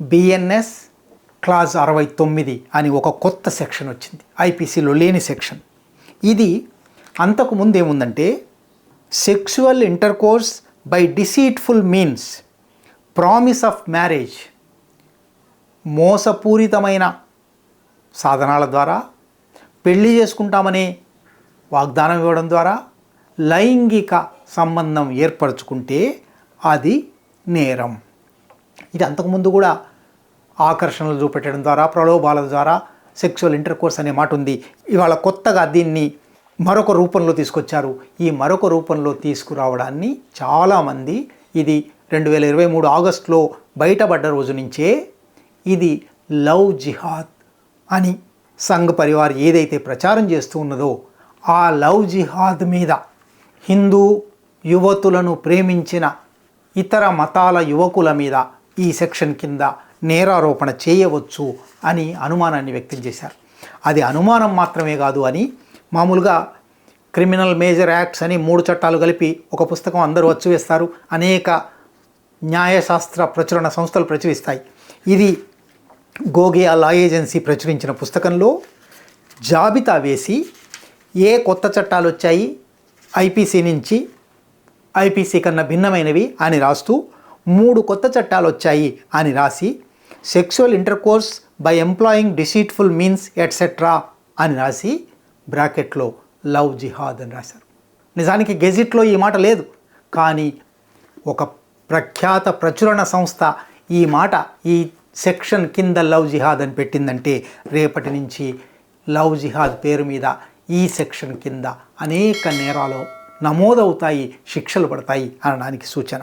BNS clause అరవై తొమ్మిది అని ఒక కొత్త సెక్షన్ వచ్చింది. ఐపీసీలో లేని సెక్షన్ ఇది అంతకు ముందు ఏముందంటే sexual intercourse by deceitful means promise of marriage మోసపూరితమైన సాధనాల ద్వారా పెళ్ళి చేసుకుంటామనే వాగ్దానం ఇవ్వడం ద్వారా లైంగిక సంబంధం ఏర్పరచుకుంటే అది నేరం. ఇది అంతకుముందు కూడా ఆకర్షణలు చూపెట్టడం ద్వారా ప్రలోభాల ద్వారా సెక్చువల్ ఇంటర్కోర్స్ అనే మాట ఉంది. ఇవాళ కొత్తగా దీన్ని మరొక రూపంలో తీసుకొచ్చారు. ఈ మరొక రూపంలో తీసుకురావడాన్ని చాలామంది ఇది రెండు వేల ఇరవై మూడు ఆగస్టులో బయటపడ్డ రోజు నుంచే ఇది లవ్ జిహాద్ అని సంఘ్ పరివార్ ఏదైతే ప్రచారం చేస్తూ ఉన్నదో ఆ లవ్ జిహాద్ మీద హిందూ యువతులను ప్రేమించిన ఇతర మతాల యువకుల మీద ఈ సెక్షన్ కింద నేరారోపణ చేయవచ్చు అని అనుమానాన్ని వ్యక్తం చేశారు. అది అనుమానం మాత్రమే కాదు అని మామూలుగా క్రిమినల్ మేజర్ యాక్ట్స్ అని మూడు చట్టాలు కలిపి ఒక పుస్తకం అందరూ వచ్చి వేస్తారు. అనేక న్యాయశాస్త్ర ప్రచురణ సంస్థలు ప్రచురిస్తాయి. ఇది గోగే లా ఏజెన్సీ ప్రచురించిన పుస్తకంలో జాబితా వేసి ఏ కొత్త చట్టాలు వచ్చాయి? ఐపీసీ నుంచి ఐపీసీ కన్నా భిన్నమైనవి అని రాస్తూ మూడు కొత్త చట్టాలు వచ్చాయి అని రాసి sexual intercourse by employing deceitful means etcetera అని రాసి బ్రాకెట్లో లవ్ జిహాద్ అని రాశారు. నిజానికి గెజిట్లో ఈ మాట లేదు కానీ ఒక ప్రఖ్యాత ప్రచురణ సంస్థ ఈ మాట ఈ సెక్షన్ కింద లవ్ జిహాద్ అని పెట్టిందంటే రేపటి నుంచి లవ్ జిహాద్ పేరు మీద ఈ సెక్షన్ కింద అనేక నేరాలు నమోదవుతాయి శిక్షలు పడతాయి అనడానికి సూచన.